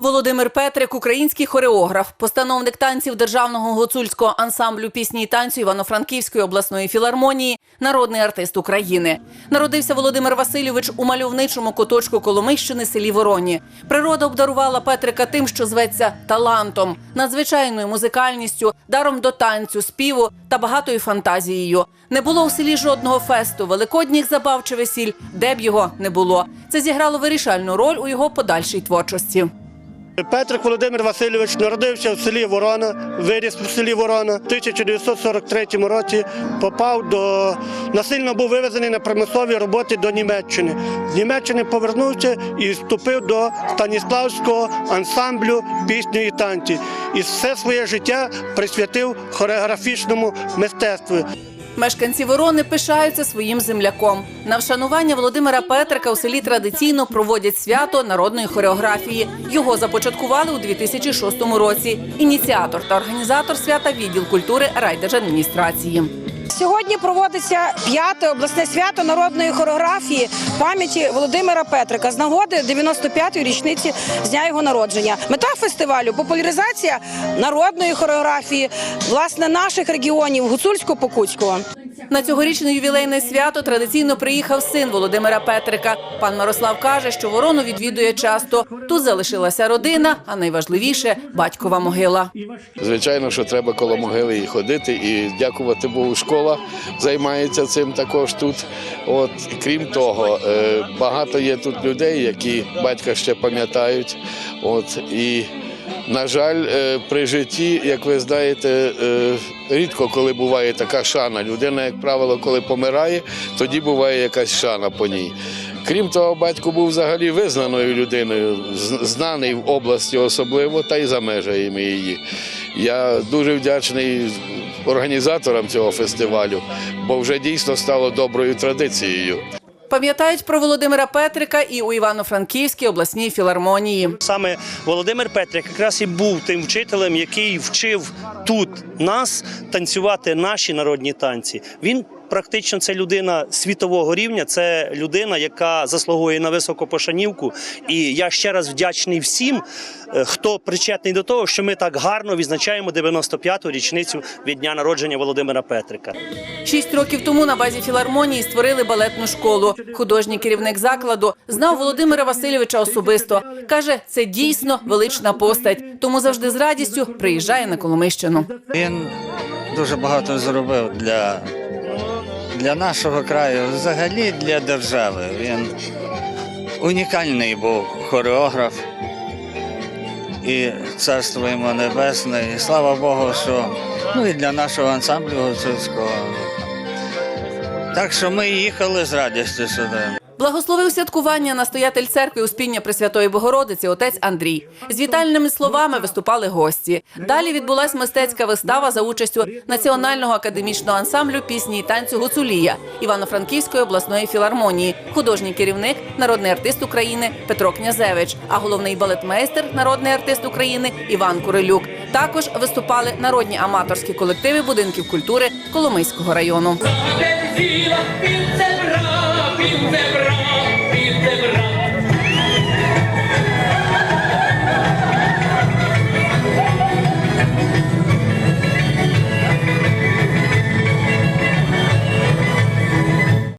Володимир Петрик, український хореограф, постановник танців державного гуцульського ансамблю пісні і танцю Івано-Франківської обласної філармонії, народний артист України. Народився Володимир Васильович у мальовничому куточку Коломийщини селі Вороні. Природа обдарувала Петрика тим, що зветься талантом, надзвичайною музикальністю, даром до танцю, співу та багатою фантазією. Не було у селі жодного фесту, великодніх забав чи весіль, де б його не було. Це зіграло вирішальну роль у його подальшій творчості. Петрик Володимир Васильович народився в селі Ворона, виріс в селі Ворона. В 1943 році попав до насильно був вивезений на примусові роботи до Німеччини. З Німеччини повернувся і вступив до Станіславського ансамблю пісні і танці. І все своє життя присвятив хореографічному мистецтву. Мешканці Ворони пишаються своїм земляком. На вшанування Володимира Петрика у селі традиційно проводять свято народної хореографії. Його започаткували у 2006 році. Ініціатор та організатор свята відділ культури райдержадміністрації. Сьогодні проводиться п'яте обласне свято народної хореографії пам'яті Володимира Петрика з нагоди 95-ї річниці з дня його народження. Мета фестивалю популяризація народної хореографії, власне, наших регіонів Гуцульсько-Покутського. На цьогорічне ювілейне свято традиційно приїхав син Володимира Петрика. Пан Мирослав каже, що ворону відвідує часто. Тут залишилася родина, а найважливіше батькова могила. Звичайно, що треба коло могили і ходити, і дякувати Богу, школа займається цим також тут. От крім того, е, багато є тут людей, які батька ще пам'ятають. От і на жаль, е, при житті, як ви знаєте, е, рідко коли буває така шана. Людина, як правило, коли помирає, тоді буває якась шана по ній. Крім того, батько був взагалі визнаною людиною, знаний в області особливо, та й за межами її. Я дуже вдячний організаторам цього фестивалю, бо вже дійсно стало доброю традицією. Пам'ятають про Володимира Петрика і у Івано-Франківській обласній філармонії. Саме Володимир Петрик якраз і був тим вчителем, який вчив тут нас танцювати наші народні танці. Він практично це людина світового рівня, це людина, яка заслуговує на високу пошанівку. І я ще раз вдячний всім, е, хто причетний до того, що ми так гарно відзначаємо 95-ту річницю від дня народження Володимира Петрика. Шість років тому на базі філармонії створили балетну школу. Художній керівник закладу знав Володимира Васильовича особисто. Каже, це дійсно велична постать, тому завжди з радістю приїжджає на Коломийщину. Він дуже багато зробив для, для нашого краю, взагалі для держави. Він унікальний був хореограф. І царство йому небесне. І слава Богу, що ну і для нашого ансамблю гуцульського. Так що ми їхали з радістю сюди. Благословив святкування настоятель церкви Успіння Пресвятої Богородиці отець Андрій. З вітальними словами виступали гості. Далі відбулась мистецька вистава за участю Національного академічного ансамблю пісні і танцю Гуцулія Івано-Франківської обласної філармонії, художній керівник, народний артист України Петро Князевич, а головний балетмейстер, народний артист України Іван Курилюк. Також виступали народні аматорські колективи будинків культури Коломийського району.